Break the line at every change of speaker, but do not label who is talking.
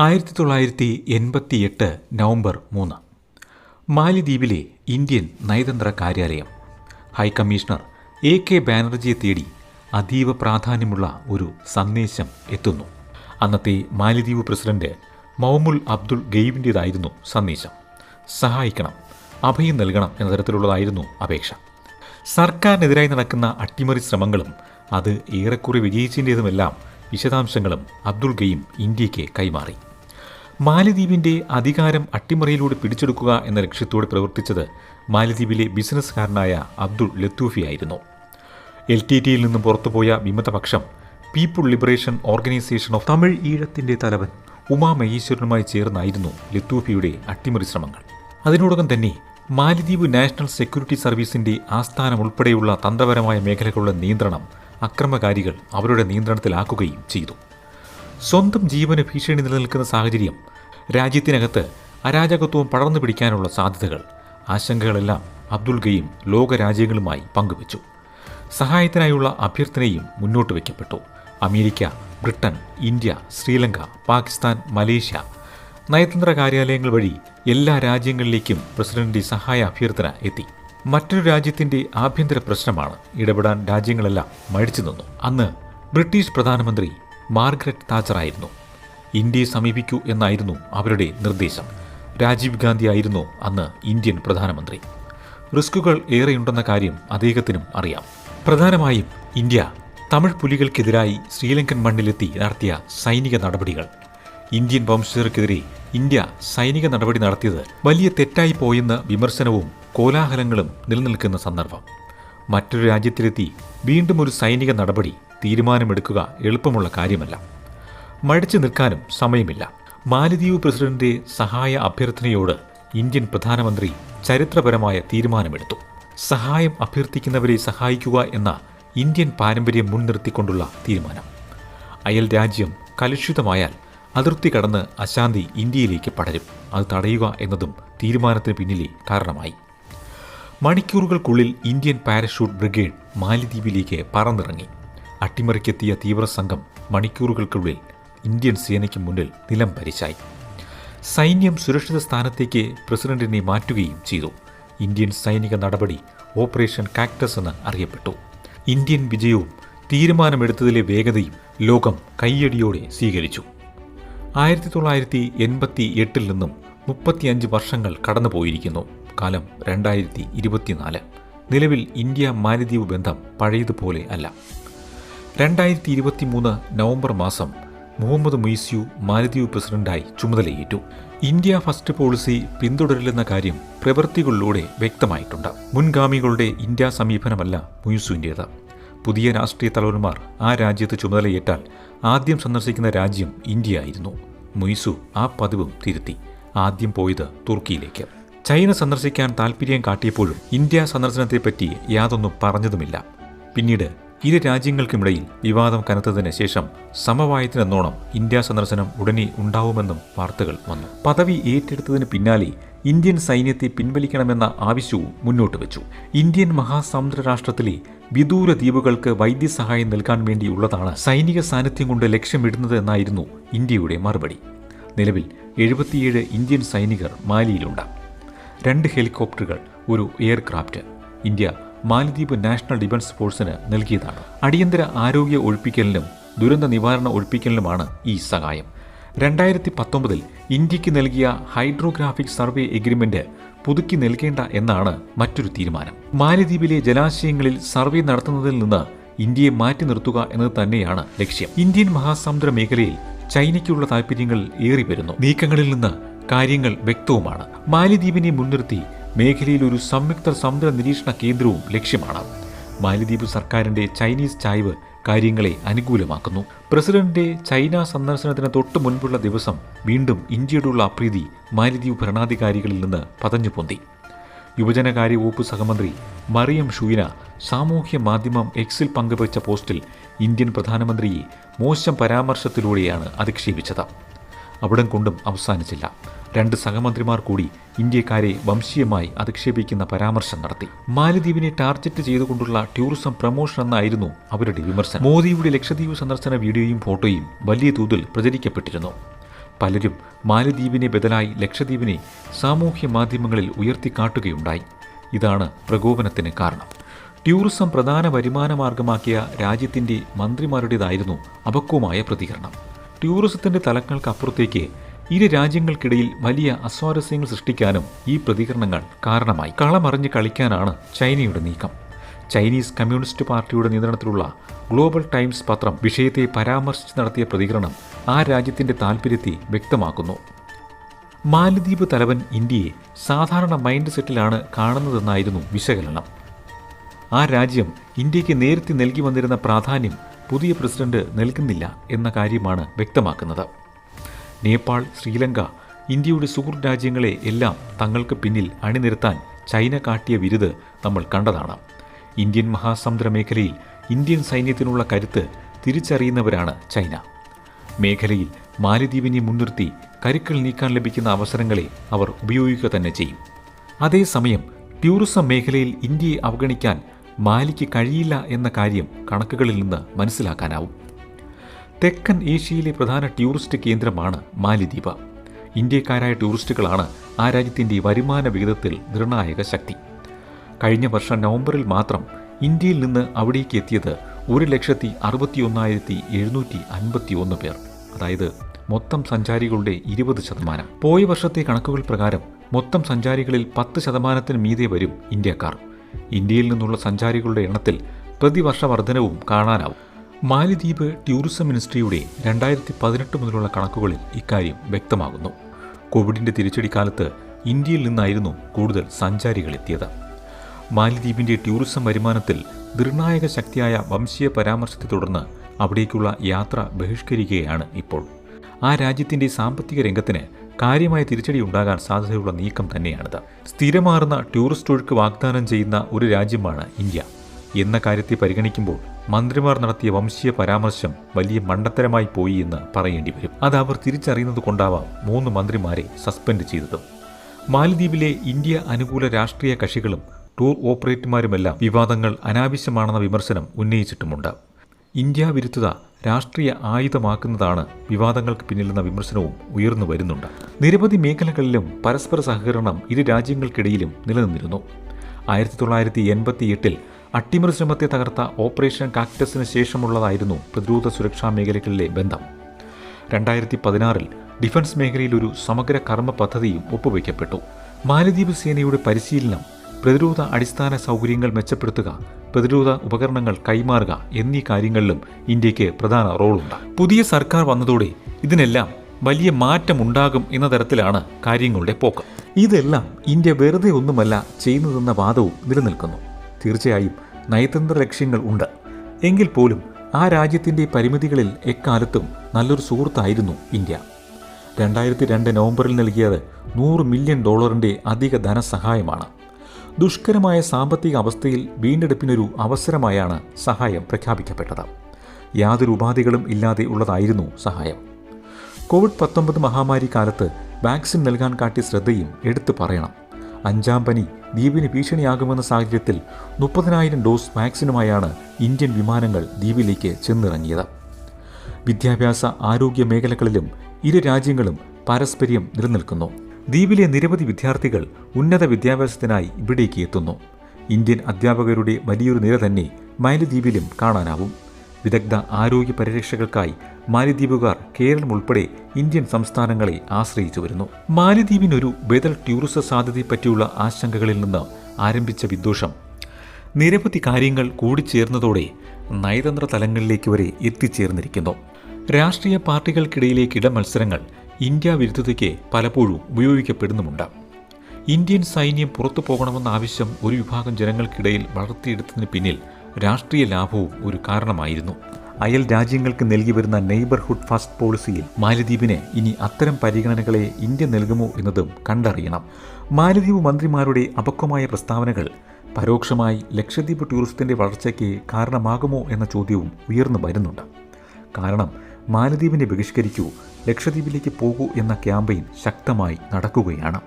ആയിരത്തി തൊള്ളായിരത്തി എൺപത്തിയെട്ട് നവംബർ മൂന്ന്. മാലിദ്വീപിലെ ഇന്ത്യൻ നയതന്ത്ര കാര്യാലയം. ഹൈക്കമ്മീഷണർ എ കെ ബാനർജിയെ തേടി അതീവ പ്രാധാന്യമുള്ള ഒരു സന്ദേശം എത്തുന്നു. അന്നത്തെ മാലിദ്വീപ് പ്രസിഡന്റ് മൗമുൽ അബ്ദുൾ ഗെയ്ബിന്റേതായിരുന്നു സന്ദേശം. സഹായിക്കണം അഭയം നൽകണം എന്ന തരത്തിലുള്ളതായിരുന്നു അപേക്ഷ. സർക്കാരിനെതിരായി നടക്കുന്ന അട്ടിമറി ശ്രമങ്ങളും അത് ഏറെക്കുറെ വിജയിച്ചതിന്റെതുമെല്ലാം വിശദാംശങ്ങളും അബ്ദുൾ ഗെയിം ഇന്ത്യയ്ക്ക് കൈമാറി. മാലിദ്വീപിന്റെ അധികാരം അട്ടിമറിയിലൂടെ പിടിച്ചെടുക്കുക എന്ന ലക്ഷ്യത്തോടെ പ്രവർത്തിച്ചത് മാലിദ്വീപിലെ ബിസിനസ്സുകാരനായ അബ്ദുൾ ലത്തൂഫിയായിരുന്നു എൽ ടി ടിയിൽ നിന്നും പുറത്തുപോയ വിമതപക്ഷം people liberation organisation of Tamil ഈഴത്തിന്റെ തലവൻ ഉമാ മഹേശ്വരനുമായി ചേർന്നായിരുന്നു ലത്തൂഫിയുടെ അട്ടിമറി ശ്രമങ്ങൾ. അതിനോടകം തന്നെ മാലിദ്വീപ് നാഷണൽ സെക്യൂരിറ്റി സർവീസിന്റെ ആസ്ഥാനം ഉൾപ്പെടെയുള്ള തന്ത്രപരമായ മേഖലകളുടെ നിയന്ത്രണം അക്രമകാരികൾ അവരുടെ നിയന്ത്രണത്തിലാക്കുകയും ചെയ്തു. സ്വന്തം ജീവന് ഭീഷണി നിലനിൽക്കുന്ന സാഹചര്യം രാജ്യത്തിനകത്ത് അരാജകത്വം പടർന്നു പിടിക്കാനുള്ള സാധ്യതകൾ ആശങ്കകളെല്ലാം അബ്ദുൾ ഗയും ലോകരാജ്യങ്ങളുമായി പങ്കുവച്ചു. സഹായത്തിനായുള്ള അഭ്യർത്ഥനയും മുന്നോട്ട് വയ്ക്കപ്പെട്ടു. America Britain India Sri Lanka Pakistan Malaysia നയതന്ത്ര കാര്യാലയങ്ങൾ വഴി എല്ലാ രാജ്യങ്ങളിലേക്കും പ്രസിഡന്റിന്റെ സഹായ അഭ്യർത്ഥന എത്തി. മറ്റൊരു രാജ്യത്തിന്റെ ആഭ്യന്തര പ്രശ്നമാണ് ഇടപെടാൻ രാജ്യങ്ങളെല്ലാം മടിച്ചു നിന്നു. അന്ന് ബ്രിട്ടീഷ് പ്രധാനമന്ത്രി മാർഗരറ്റ് താച്ചറായിരുന്നു ഇന്ത്യയെ സമീപിക്കൂ എന്നായിരുന്നു അവരുടെ നിർദ്ദേശം. രാജീവ് ഗാന്ധി ആയിരുന്നു അന്ന് ഇന്ത്യൻ പ്രധാനമന്ത്രി. റിസ്കുകൾ ഏറെയുണ്ടെന്ന കാര്യം അദ്ദേഹത്തിനും അറിയാം. പ്രധാനമായും ഇന്ത്യ തമിഴ് പുലികൾക്കെതിരായി ശ്രീലങ്കൻ മണ്ണിലെത്തി നടത്തിയ സൈനിക നടപടികൾ. ഇന്ത്യൻ വംശജർക്കെതിരെ ഇന്ത്യ സൈനിക നടപടി നടത്തിയത് വലിയ തെറ്റായി പോയെന്ന വിമർശനവും കോലാഹലങ്ങളും നിലനിൽക്കുന്ന സന്ദർഭം. മറ്റൊരു രാജ്യത്തിലെത്തി വീണ്ടും ഒരു സൈനിക നടപടി തീരുമാനമെടുക്കുക എളുപ്പമുള്ള കാര്യമല്ല. മടിച്ചു നിൽക്കാനും സമയമില്ല. മാലിദ്വീപ് പ്രസിഡന്റിന്റെ സഹായ അഭ്യർത്ഥനയോട് ഇന്ത്യൻ പ്രധാനമന്ത്രി ചരിത്രപരമായ തീരുമാനമെടുത്തു. സഹായം അഭ്യർത്ഥിക്കുന്നവരെ സഹായിക്കുക എന്ന ഇന്ത്യൻ പാരമ്പര്യം മുൻനിർത്തിക്കൊണ്ടുള്ള തീരുമാനം. അയൽ രാജ്യം കലുഷിതമായാൽ അതിർത്തി കടന്ന് അശാന്തി ഇന്ത്യയിലേക്ക് പടരും. അത് തടയുക എന്നതും തീരുമാനത്തിന് പിന്നിലെ കാരണമായി. മണിക്കൂറുകൾക്കുള്ളിൽ ഇന്ത്യൻ പാരഷൂട്ട് ബ്രിഗേഡ് മാലിദ്വീപിലേക്ക് പറന്നിറങ്ങി. അട്ടിമറിക്കെത്തിയ തീവ്രസംഘം മണിക്കൂറുകൾക്കുള്ളിൽ ഇന്ത്യൻ സേനയ്ക്ക് മുന്നിൽ നിലം പരിശായി. സൈന്യം സുരക്ഷിത സ്ഥാനത്തേക്ക് പ്രസിഡന്റിനെ മാറ്റുകയും ചെയ്തു. ഇന്ത്യൻ സൈനിക നടപടി ഓപ്പറേഷൻ കാക്ടസ് എന്ന് അറിയപ്പെട്ടു. ഇന്ത്യൻ വിജയവും തീരുമാനമെടുത്തതിലെ വേഗതയും ലോകം കയ്യടിയോടെ സ്വീകരിച്ചു. ആയിരത്തി തൊള്ളായിരത്തി എൺപത്തി എട്ടിൽ നിന്നും മുപ്പത്തിയഞ്ച് വർഷങ്ങൾ കടന്നുപോയിരിക്കുന്നു. കാലം രണ്ടായിരത്തി ഇരുപത്തിനാല് നിലവിൽ ഇന്ത്യ മാലദ്വീപ് ബന്ധം പഴയതുപോലെ അല്ല. രണ്ടായിരത്തി ഇരുപത്തി മൂന്ന് നവംബർ മാസം മുഹമ്മദ് മൊയ്സ്യു മാലദ്വീപ് പ്രസിഡന്റായി ചുമതലയേറ്റു. ഇന്ത്യ ഫസ്റ്റ് പോളിസി പിന്തുടരില്ലെന്ന കാര്യം പ്രവൃത്തികളിലൂടെ വ്യക്തമായിട്ടുണ്ട്. മുൻഗാമികളുടെ ഇന്ത്യ സമീപനമല്ല മൊയ്സുവിന്റേത് പുതിയ രാഷ്ട്രീയ തലവന്മാർ ആ രാജ്യത്ത് ചുമതലയേറ്റാൽ ആദ്യം സന്ദർശിക്കുന്ന രാജ്യം ഇന്ത്യ ആയിരുന്നു മൊയ്സു ആ പതിവും തിരുത്തി. ആദ്യം പോയത് തുർക്കിയിലേക്ക്. ചൈന സന്ദർശിക്കാൻ താൽപ്പര്യം കാട്ടിയപ്പോഴും ഇന്ത്യ സന്ദർശനത്തെപ്പറ്റി യാതൊന്നും പറഞ്ഞതുമില്ല. പിന്നീട് ഇരു രാജ്യങ്ങൾക്കുമിടയിൽ വിവാദം കനത്തതിന് ശേഷം സമവായത്തിനെന്നോണം ഇന്ത്യ സന്ദർശനം ഉടനെ ഉണ്ടാവുമെന്നും വാർത്തകൾ വന്നു. പദവി ഏറ്റെടുത്തതിന് പിന്നാലെ ഇന്ത്യൻ സൈന്യത്തെ പിൻവലിക്കണമെന്ന ആവശ്യവും മുന്നോട്ട് വെച്ചു. ഇന്ത്യൻ മഹാസമുദ്ര രാഷ്ട്രത്തിലെ വിദൂര ദ്വീപുകൾക്ക് വൈദ്യസഹായം നൽകാൻ വേണ്ടിയുള്ളതാണ് സൈനിക സാന്നിധ്യം കൊണ്ട് ലക്ഷ്യമിടുന്നത് എന്നായിരുന്നു ഇന്ത്യയുടെ മറുപടി. നിലവിൽ എഴുപത്തിയേഴ് ഇന്ത്യൻ സൈനികർ മാലിയിലുണ്ട്. രണ്ട് ഹെലികോപ്റ്ററുകൾ ഒരു aircraft. India Maldives national defence ഫോഴ്സിന് നൽകിയതാണ്. അടിയന്തര ആരോഗ്യ ഒഴിപ്പിക്കലിനും ദുരന്ത നിവാരണ ഒഴിപ്പിക്കലിനുമാണ് ഈ സഹായം. രണ്ടായിരത്തി പത്തൊമ്പതിൽ ഇന്ത്യയ്ക്ക് നൽകിയ ഹൈഡ്രോഗ്രാഫിക് സർവേ എഗ്രിമെന്റ് പുതുക്കി നൽകേണ്ട എന്നാണ് മറ്റൊരു തീരുമാനം. മാലിദ്വീപിലെ ജലാശയങ്ങളിൽ സർവേ നടത്തുന്നതിൽ നിന്ന് ഇന്ത്യയെ മാറ്റി നിർത്തുക എന്നത് തന്നെയാണ് ലക്ഷ്യം. ഇന്ത്യൻ മഹാസമുദ്ര മേഖലയിൽ ചൈനയ്ക്കുള്ള താൽപ്പര്യങ്ങൾ ഏറി വരുന്നു നീക്കങ്ങളിൽ നിന്ന് കാര്യങ്ങൾ വ്യക്തവുമാണ്. മാലിദ്വീപിനെ മുൻനിർത്തി മേഖലയിൽ ഒരു സംയുക്ത സമുദ്ര നിരീക്ഷണ കേന്ദ്രവും ലക്ഷ്യമാണ്. മാലിദ്വീപ് സർക്കാരിന്റെ ചൈനീസ് ചായ്വ് കാര്യങ്ങളെ അനുകൂലമാക്കുന്നു. പ്രസിഡന്റിന്റെ ചൈന സന്ദർശനത്തിന് തൊട്ടു മുൻപുള്ള ദിവസം വീണ്ടും ഇന്ത്യയോടുള്ള അപ്രീതി മാലിദ്വീപ് ഭരണാധികാരികളിൽ നിന്ന് പതഞ്ഞു പൊന്തി. യുവജനകാര്യ വകുപ്പ് സഹമന്ത്രി മറിയം ഷൂയിന സാമൂഹ്യ മാധ്യമം എക്സിൽ പങ്കുവച്ച പോസ്റ്റിൽ ഇന്ത്യൻ പ്രധാനമന്ത്രിയെ മോശം പരാമർശത്തിലൂടെയാണ് അധിക്ഷേപിച്ചത്. അവിടം കൊണ്ടും അവസാനിച്ചില്ല. രണ്ട് സഹമന്ത്രിമാർ കൂടി ഇന്ത്യക്കാരെ വംശീയമായി അധിക്ഷേപിക്കുന്ന പരാമർശം നടത്തി. മാലദ്വീപിനെ ടാർഗറ്റ് ചെയ്തുകൊണ്ടുള്ള ടൂറിസം പ്രമോഷൻ എന്നായിരുന്നു അവരുടെ വിമർശനം. മോദിയുടെ ലക്ഷദ്വീപ് സന്ദർശന വീഡിയോയും ഫോട്ടോയും വലിയ തോതിൽ പ്രചരിക്കപ്പെട്ടിരുന്നു. പലരും മാലദ്വീപിനെ ബദലായി ലക്ഷദ്വീപിനെ സാമൂഹ്യ മാധ്യമങ്ങളിൽ ഉയർത്തിക്കാട്ടുകയുണ്ടായി. ഇതാണ് പ്രകോപനത്തിന് കാരണം. ടൂറിസം പ്രധാന വരുമാന മാർഗമാക്കിയ രാജ്യത്തിന്റെ മന്ത്രിമാരുടേതായിരുന്നു അപക്വമായ പ്രതികരണം. ടൂറിസത്തിന്റെ തലങ്ങൾക്കപ്പുറത്തേക്ക് ഇരു രാജ്യങ്ങൾക്കിടയിൽ വലിയ അസ്വാരസ്യങ്ങൾ സൃഷ്ടിക്കാനും ഈ പ്രതികരണങ്ങൾ കാരണമായി. കളമറിഞ്ഞ് കളിക്കാനാണ് ചൈനയുടെ നീക്കം. ചൈനീസ് കമ്മ്യൂണിസ്റ്റ് പാർട്ടിയുടെ നിയന്ത്രണത്തിലുള്ള ഗ്ലോബൽ ടൈംസ് പത്രം വിഷയത്തെ പരാമർശിച്ച് നടത്തിയ പ്രതികരണം ആ രാജ്യത്തിന്റെ താൽപ്പര്യത്തെ വ്യക്തമാക്കുന്നു. മാലദ്വീപ് തലവൻ ഇന്ത്യയെ സാധാരണ മൈൻഡ് സെറ്റിലാണ് കാണുന്നതെന്നായിരുന്നു വിശകലനം. ആ രാജ്യം ഇന്ത്യയ്ക്ക് നേരത്തെ നൽകി വന്നിരുന്ന പ്രാധാന്യം പുതിയ പ്രസിഡന്റ് നൽകുന്നില്ല എന്ന കാര്യമാണ് വ്യക്തമാക്കുന്നത്. നേപ്പാൾ ശ്രീലങ്ക ഇന്ത്യയുടെ സുഹൃത് രാജ്യങ്ങളെ എല്ലാം തങ്ങൾക്ക് പിന്നിൽ അണിനിരത്താൻ ചൈന കാട്ടിയ വിരുത് നമ്മൾ കണ്ടതാണ്. ഇന്ത്യൻ മഹാസമുദ്ര മേഖലയിൽ ഇന്ത്യൻ സൈന്യത്തിനുള്ള കരുത്ത് തിരിച്ചറിയുന്നവരാണ് ചൈന. മേഖലയിൽ മാലിദ്വീപിനെ മുൻനിർത്തി കരുക്കൾ നീക്കാൻ ലഭിക്കുന്ന അവസരങ്ങളെ അവർ ഉപയോഗിക്കുക തന്നെ ചെയ്യും. അതേസമയം ടൂറിസം മേഖലയിൽ ഇന്ത്യയെ അവഗണിക്കാൻ മാലിക്ക് കഴിയില്ല എന്ന കാര്യം കണക്കുകളിൽ നിന്ന് മനസ്സിലാക്കാനാവും. തെക്കൻ ഏഷ്യയിലെ പ്രധാന ടൂറിസ്റ്റ് കേന്ദ്രമാണ് മാലിദ്വീപ്. ഇന്ത്യക്കാരായ ടൂറിസ്റ്റുകളാണ് ആ രാജ്യത്തിന്റെ വരുമാന വിഹിതത്തിൽ നിർണായക ശക്തി. കഴിഞ്ഞ വർഷം നവംബറിൽ മാത്രം ഇന്ത്യയിൽ നിന്ന് അവിടേക്ക് എത്തിയത് ഒരു ലക്ഷത്തി അറുപത്തി ഒന്നായിരത്തി എഴുന്നൂറ്റി അൻപത്തി ഒന്ന് പേർ അതായത് മൊത്തം സഞ്ചാരികളുടെ ഇരുപത് ശതമാനം. പോയ വർഷത്തെ കണക്കുകൾ പ്രകാരം മൊത്തം സഞ്ചാരികളിൽ പത്ത് ശതമാനത്തിന് മീതെ വരും ഇന്ത്യക്കാർ. ഇന്ത്യയിൽ നിന്നുള്ള സഞ്ചാരികളുടെ എണ്ണത്തിൽ പ്രതിവർഷ വർധനവും കാണാനാവും. മാലിദ്വീപ് ടൂറിസം മിനിസ്ട്രിയുടെ രണ്ടായിരത്തി പതിനെട്ട് മുതലുള്ള കണക്കുകളിൽ ഇക്കാര്യം വ്യക്തമാകുന്നു. കോവിഡിന്റെ തിരിച്ചടി കാലത്ത് ഇന്ത്യയിൽ നിന്നായിരുന്നു കൂടുതൽ സഞ്ചാരികൾ എത്തിയത്. മാലിദ്വീപിന്റെ ടൂറിസം വരുമാനത്തിൽ നിർണായക ശക്തിയായ വംശീയ പരാമർശത്തെ തുടർന്ന് അവിടേക്കുള്ള യാത്ര ബഹിഷ്കരിക്കുകയാണ് ഇപ്പോൾ. ആ രാജ്യത്തിന്റെ സാമ്പത്തിക രംഗത്തിന് കാര്യമായ തിരിച്ചടി ഉണ്ടാകാൻ സാധ്യതയുള്ള നീക്കം തന്നെയാണിത്. സ്ഥിരമാർന്ന ടൂറിസ്റ്റ് ഒഴുക്ക് വാഗ്ദാനം ചെയ്യുന്ന ഒരു രാജ്യമാണ് ഇന്ത്യ. എന്ന കാര്യത്തെ പരിഗണിക്കുമ്പോൾ മന്ത്രിമാർ നടത്തിയ വംശീയ പരാമർശം വലിയ മണ്ടത്തരമായി പോയി എന്ന് പറയേണ്ടി വരും. അത് അവർ തിരിച്ചറിയുന്നത് കൊണ്ടാവാം മൂന്ന് മന്ത്രിമാരെ സസ്പെൻഡ് ചെയ്തത്. മാലിദ്വീപിലെ ഇന്ത്യ അനുകൂല രാഷ്ട്രീയ കക്ഷികളും ടൂർ ഓപ്പറേറ്റർമാരുമെല്ലാം വിവാദങ്ങൾ അനാവശ്യമാണെന്ന വിമർശനം ഉന്നയിച്ചിട്ടുമുണ്ട്. ഇന്ത്യ വിരുദ്ധത രാഷ്ട്രീയ ആയുധമാക്കുന്നതാണ് വിവാദങ്ങൾക്ക് പിന്നിലെന്ന വിമർശനവും ഉയർന്നു വരുന്നുണ്ട്. നിരവധി മേഖലകളിലും പരസ്പര സഹകരണം ഇരു രാജ്യങ്ങൾക്കിടയിലും നിലനിന്നിരുന്നു. ആയിരത്തി തൊള്ളായിരത്തി എൺപത്തി എട്ടിൽ അട്ടിമറി ശ്രമത്തെ തകർത്ത ഓപ്പറേഷൻ കാക്ടസിന് ശേഷമുള്ളതായിരുന്നു പ്രതിരോധ സുരക്ഷാ മേഖലകളിലെ ബന്ധം. രണ്ടായിരത്തി പതിനാറിൽ ഡിഫൻസ് മേഖലയിൽ ഒരു സമഗ്ര കർമ്മ പദ്ധതിയും ഒപ്പുവയ്ക്കപ്പെട്ടു മാലദ്വീപ് സേനയുടെ പരിശീലനം പ്രതിരോധ അടിസ്ഥാന സൗകര്യങ്ങൾ മെച്ചപ്പെടുത്തുക പ്രതിരോധ ഉപകരണങ്ങൾ കൈമാറുക എന്നീ കാര്യങ്ങളിലും ഇന്ത്യയ്ക്ക് പ്രധാന റോളുണ്ട്. പുതിയ സർക്കാർ വന്നതോടെ ഇതിനെല്ലാം വലിയ മാറ്റമുണ്ടാകും എന്ന തരത്തിലാണ് കാര്യങ്ങളുടെ പോക്ക്. ഇതെല്ലാം ഇന്ത്യ വെറുതെ ഒന്നുമല്ല ചെയ്യുന്നതെന്ന വാദവും നിലനിൽക്കുന്നു. തീർച്ചയായും നയതന്ത്ര ലക്ഷ്യങ്ങൾ ഉണ്ട്. എങ്കിൽ പോലും ആ രാജ്യത്തിന്റെ പരിമിതികളിൽ എക്കാലത്തും നല്ലൊരു സുഹൃത്തായിരുന്നു ഇന്ത്യ. രണ്ടായിരത്തി രണ്ട് നവംബറിൽ നൽകിയത് നൂറ് മില്യൺ ഡോളറിന്റെ അധിക ധനസഹായമാണ്. ദുഷ്കരമായ സാമ്പത്തിക അവസ്ഥയിൽ വീണ്ടെടുപ്പിനൊരു അവസരമായാണ് സഹായം പ്രഖ്യാപിക്കപ്പെട്ടത്. യാതൊരു ഉപാധികളും ഇല്ലാതെ ഉള്ളതായിരുന്നു സഹായം. കോവിഡ് പത്തൊമ്പത് മഹാമാരി കാലത്ത് വാക്സിൻ നൽകാൻ കാട്ടിയ ശ്രദ്ധയും എടുത്തു പറയണം. അഞ്ചാം പനി ദ്വീപിന് ഭീഷണിയാകുമെന്ന സാഹചര്യത്തിൽ മുപ്പതിനായിരം ഡോസ് വാക്സിനുമായാണ് ഇന്ത്യൻ വിമാനങ്ങൾ ദ്വീപിലേക്ക് ചെന്നിറങ്ങിയത്. വിദ്യാഭ്യാസ ആരോഗ്യ മേഖലകളിലും ഇരു രാജ്യങ്ങളും പാരസ്പര്യം നിലനിൽക്കുന്നു. ദ്വീപിലെ നിരവധി വിദ്യാർത്ഥികൾ ഉന്നത വിദ്യാഭ്യാസത്തിനായി ഇവിടേക്ക് എത്തുന്നു. ഇന്ത്യൻ അധ്യാപകരുടെ വലിയൊരു നിര തന്നെ മാലിദ്വീപിലും കാണാനാവും. വിദഗ്ധ ആരോഗ്യ പരിരക്ഷകൾക്കായി മാലിദ്വീപുകാർ കേരളം ഉൾപ്പെടെ ഇന്ത്യൻ സംസ്ഥാനങ്ങളെ ആശ്രയിച്ചു വരുന്നു. മാലിദ്വീപിനൊരു ബദൽ ടൂറിസ സാധ്യതയെപ്പറ്റിയുള്ള ആശങ്കകളിൽ നിന്ന് ആരംഭിച്ച വിദ്വേഷം നിരവധി കാര്യങ്ങൾ കൂടിച്ചേർന്നതോടെ നയതന്ത്ര തലങ്ങളിലേക്ക് വരെ എത്തിച്ചേർന്നിരിക്കുന്നു. രാഷ്ട്രീയ പാർട്ടികൾക്കിടയിലെ കിടമത്സരങ്ങൾ ഇന്ത്യ വിരുദ്ധതയ്ക്ക് പലപ്പോഴും ഉപയോഗിക്കപ്പെടുന്നുമുണ്ട്. ഇന്ത്യൻ സൈന്യം പുറത്തു പോകണമെന്ന ആവശ്യം ഒരു വിഭാഗം ജനങ്ങൾക്കിടയിൽ വളർത്തിയെടുത്തതിന് പിന്നിൽ രാഷ്ട്രീയ ലാഭവും ഒരു കാരണമായിരുന്നു. അയൽ രാജ്യങ്ങൾക്ക് നൽകി വരുന്ന നെയ്ബർഹുഡ് ഫസ്റ്റ് പോളിസിയിൽ മാലദ്വീപിന് ഇനി അത്തരം പരിഗണനകളെ ഇന്ത്യ നൽകുമോ എന്നതും കണ്ടറിയണം. മാലദ്വീപ് മന്ത്രിമാരുടെ അപക്വമായ പ്രസ്താവനകൾ പരോക്ഷമായി ലക്ഷദ്വീപ് ടൂറിസത്തിന്റെ വളർച്ചയ്ക്ക് കാരണമാകുമോ എന്ന ചോദ്യവും ഉയർന്നു വരുന്നുണ്ട്. കാരണം മാലദ്വീപിനെ ബഹിഷ്കരിക്കൂ ലക്ഷദ്വീപിലേക്ക് പോകൂ എന്ന ക്യാമ്പയിൻ ശക്തമായി നടക്കുകയാണ്.